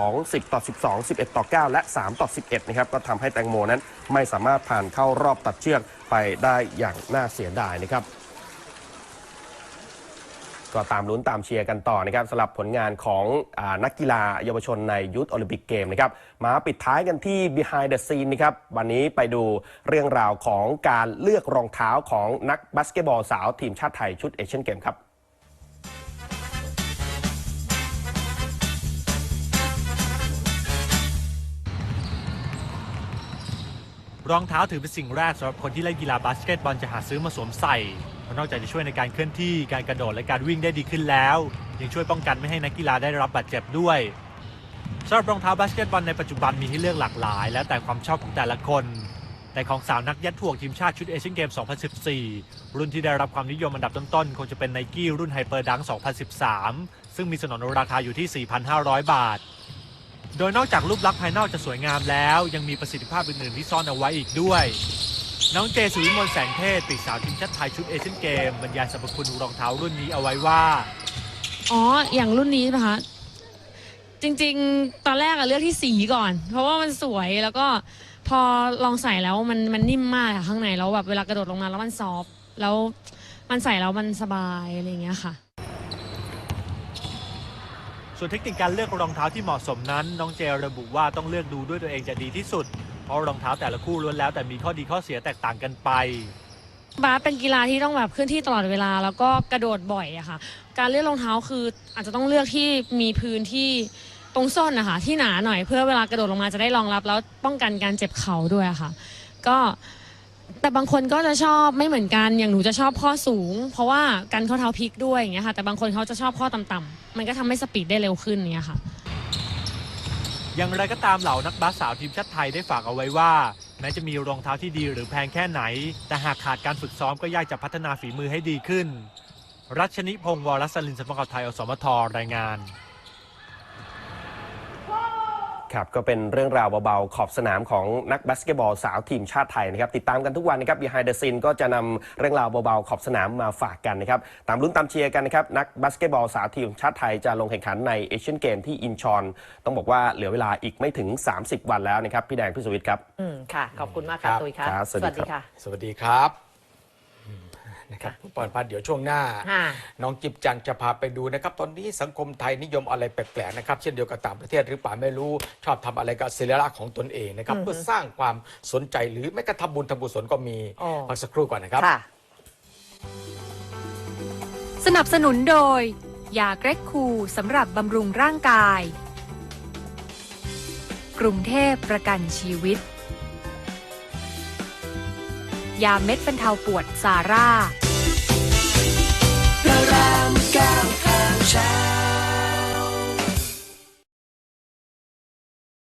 2 10 ต่อ 12 11 ต่อ 9 และ 3 ต่อ 11 นะครับ ก็ทำให้แตงโมนั้นไม่สามารถผ่านเข้ารอบตัดเชือกไปได้อย่างน่าเสียดายนะครับก็ตามลุ้นตามเชียร์กันต่อนะครับสำหรับผลงานของอนักกีฬาเยาวชนในยุทธโอลิมปิกเกมนะครับมาปิดท้ายกันที่ behind the scene นะครับวันนี้ไปดูเรื่องราวของการเลือกรองเท้าของนักบาสเกตบอลสาวทีมชาติไทยชุดเอเชียนเกมครับ รองเท้าถือเป็นสิ่งแรกสำหรับคนที่เล่นกีฬาบาสเกตบอลจะหาซื้อมาสวมใส่เพราะนอกจากจะช่วยในการเคลื่อนที่การกระโดดและการวิ่งได้ดีขึ้นแล้ว ยังช่วยป้องกันไม่ให้นักกีฬาได้รับบาดเจ็บด้วยสำหรับรองเท้าบาสเกตบอลในปัจจุบันมีให้เลือกหลากหลาย แล้วแต่ความชอบของแต่ละคน แต่ของสาวนักยัดถ่วงทีมชาติชุดเอเชียนเกม 2014 รุ่นที่ได้รับความนิยมอันดับต้นๆคงจะเป็นไนกี้รุ่นไฮเปอร์ดัง 2013 ซึ่งมีสนนราคาอยู่ที่ 4,500 บาท โดยนอกจากรูปลักษณ์ภายนอกจะสวยงามแล้ว ยังมีประสิทธิภาพอื่นๆที่ซ่อนเอาไว้อีกด้วย น้องเจสุวิมลแสงเทศปีกสาวทีมชาติไทยชุดเอเชียนเกมบรรยายสรรพคุณรองเท้ารุ่นนี้เอาไว้ว่า อ๋อ อย่างรุ่นนี้ใช่ไหมคะ จริงๆ ตอนแรกอะเลือกที่สีก่อน เพราะว่ามันสวยแล้วก็พอลองใส่แล้วมันมันนิ่มมากอะข้างในแล้วแบบเวลากระโดดลงมาแล้วมันซอฟแล้วมันใส่แล้วมันสบายอะไรอย่างเงี้ยค่ะ ส่วนเทคนิคการเลือกรองเท้าที่เหมาะสมนั้น น้องเจระบุว่าต้องเลือกดูด้วยตัวเองจะดีที่สุด เพราะรองเท้าแต่ละคู่ล้วนแล้วแต่มีข้อดีข้อเสียแตกต่างกันไปบาสเป็นกีฬาที่ต้องแบบเคลื่อนที่ตลอดเวลา แล้วก็กระโดดบ่อยอะค่ะ การเลือกรองเท้าคืออาจจะต้องเลือกที่มีพื้นที่ตรงส้นนะคะที่หนาหน่อยเพื่อเวลากระโดดลงมาจะได้รองรับ แล้วป้องกันการเจ็บเข่าด้วยอะค่ะ ก็ แต่บางคนก็จะชอบไม่เหมือนกันอย่างหนูจะชอบข้อสูง เพราะว่ากันข้อเท้าพลิกด้วยอย่างเงี้ยค่ะแต่บางคนเขาจะชอบข้อต่ำๆมันก็ทำให้สปีดได้เร็วขึ้นเนี้ยค่ะ อย่างไรก็ตามเหล่านักบาสสาวทีมชาติไทยได้ฝากเอาไว้ว่าแม้จะมีรองเท้าที่ดีหรือแพงแค่ไหน แต่หากขาดการฝึกซ้อมก็ยากจะพัฒนาฝีมือให้ดีขึ้น รัชนิพงศ์วรสลินสำนักข่าวไทยอสมทรายงาน ครับก็เป็นเรื่องราวเบาๆ ขอบสนามของนักบาสเกตบอลสาวทีมชาติไทยนะครับ ติดตามกันทุกวันนะครับ Behind the Scene ก็จะนำเรื่องราวเบาๆ ขอบสนามมาฝากกันนะครับ ตามลุ้นตามเชียร์กันนะครับ นักบาสเกตบอลสาวทีมชาติไทยจะลงแข่งขันในเอเชียนเกมที่อินชอน ต้องบอกว่าเหลือเวลาอีกไม่ถึง 30 วันแล้วนะครับ พี่แดงพี่สวิทย์ครับ อืมค่ะ ขอบคุณมากครัค่ะบตุยค่ะ ครับสวัสดีครับค่ะสวัสดีครับอืม นะครับคุณปอนพัฒน์เดี๋ยวช่วงหน้าค่ะน้องกิบจังจะพาไปดูนะครับ ตอนนี้สังคมไทยนิยมอะไรแปลกๆนะครับ เช่นเดียวกับต่างประเทศหรือเปล่าไม่รู้ชอบทำอะไรกับศิลปะของตนเองนะครับ เพื่อสร้างความสนใจหรือแม้กระทั่งบุญทำบุญสนก็มีอ๋อพักสักครู่ก่อนนะครับค่ะสนับสนุนโดยยาเกรกคูสำหรับบำรุงร่างกาย กรุงเทพประกันชีวิต ยาเม็ดบรรเทาปวดซาร่า เรารั